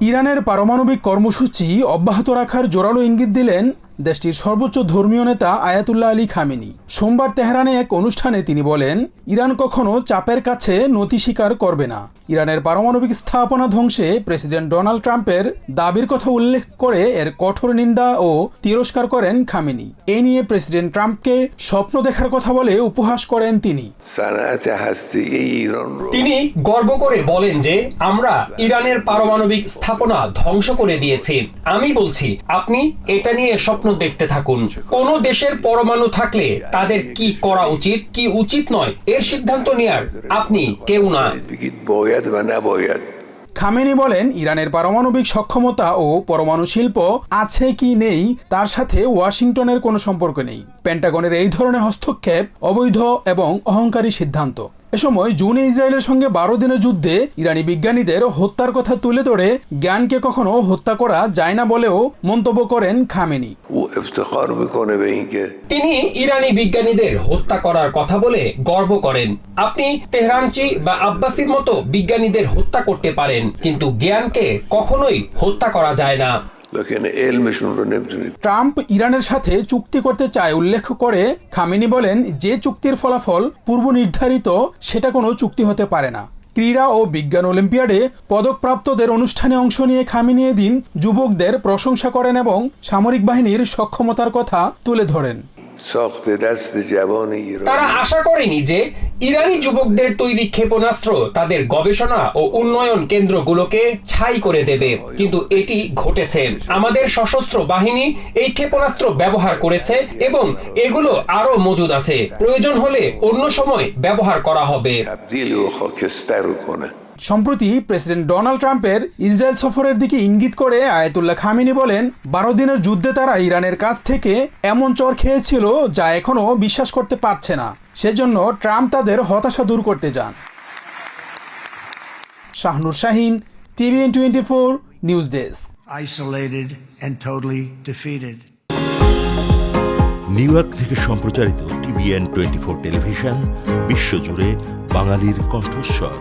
ইরানের পারমাণবিক কর্মসূচি অব্যাহত রাখার জোরালো ইঙ্গিত দিলেন দেশটির সর্বোচ্চ ধর্মীয় নেতা আয়াতুল্লাহ আলী খামেনি। সোমবার তেহরানে এক অনুষ্ঠানে তিনি বলেন, ইরান কখনো চাপের কাছে নতি স্বীকার করবে না। ইরানের পারমাণবিক স্থাপনা ধ্বংসে প্রেসিডেন্ট ডোনাল্ড ট্রাম্পের দাবির কথা উল্লেখ করে এর কঠোর নিন্দা ও তিরস্কার করেন খামেনি। এ নিয়ে প্রেসিডেন্ট ট্রাম্পকে স্বপ্ন দেখার কথা বলে উপহাস করেন তিনি। তিনি গর্ব করে বলেন যে, আমরা ইরানের পারমাণবিক স্থাপনা ধ্বংস করে দিয়েছি। আমি বলছি, আপনি এটা নিয়ে স্বপ্ন স্বপ্ন দেখতে থাকুন। কোন দেশের পরমাণু থাকলে তাদের কি করা উচিত, কি উচিত নয়, এর সিদ্ধান্ত নেয়ার আপনি কেউ না। খামেনি বলেন, ইরানের পারমাণবিক সক্ষমতা ও পরমাণু শিল্প আছে কি নেই, তার সাথে ওয়াশিংটনের কোনো সম্পর্ক নেই। পেন্টাগনের এই ধরনের হস্তক্ষেপ অবৈধ এবং অহংকারী সিদ্ধান্ত। এ সময় জুনে ইসরায়েলের সঙ্গে বারো দিনের যুদ্ধে ইরানি বিজ্ঞানীদের হত্যার কথা তুলে ধরে জ্ঞানকে কখনো হত্যা করা যায় না বলেও মন্তব্য করেন খামেনি। তিনি ইরানি বিজ্ঞানীদের হত্যা করার কথা বলে গর্ব করেন। আপনি তেহরানচি বা আব্বাসির মতো বিজ্ঞানীদের হত্যা করতে পারেন কিন্তু জ্ঞানকে কখনোই হত্যা করা যায় না। ট্রাম্প ইরানের সাথে চুক্তি করতে চায় উল্লেখ করে খামিনি বলেন, যে চুক্তির ফলাফল পূর্ব নির্ধারিত, সেটা কোনো চুক্তি হতে পারে না। ক্রীড়া ও বিজ্ঞান অলিম্পিয়াডে পদকপ্রাপ্তদের অনুষ্ঠানে অংশ নিয়ে খামিনি এদিন যুবকদের প্রশংসা করেন এবং সামরিক বাহিনীর সক্ষমতার কথা তুলে ধরেন। ساخت دست جوان তারা ایرانی আশা করেনি যে ইরানি যুবকদের তৈরি ক্ষেপণাস্ত্র তাদের গবেষণা ও উন্নয়ন কেন্দ্রগুলোকে ছাই করে দেবে কিন্তু এটি ঘটেছে আমাদের সশস্ত্র বাহিনী এই ক্ষেপণাস্ত্র ব্যবহার করেছে এবং এগুলো আরো মজুদ আছে প্রয়োজন হলে অন্য সময় ব্যবহার করা হবে সম্প্রতি প্রেসিডেন্ট ডোনাল্ড ট্রাম্পের ইসরায়েল সফরের দিকে ইঙ্গিত করে আয়াতুল্লাহ খামিনি বলেন বারো দিনের যুদ্ধে তারা ইরানের কাছ থেকে এমন চর খেয়েছিল যা এখনও বিশ্বাস করতে পারছে না। সেজন্য ট্রাম্প তাদের হতাশা দূর করতে যান। Shahnur Shahin TV twenty four news desk. Isolated and totally defeated New York থেকে সম্প্রচারিত টিভিএন টোয়েন্টি ফোর টেলিভিশন বিশ্বজুড়ে বাঙালির কণ্ঠস্বর।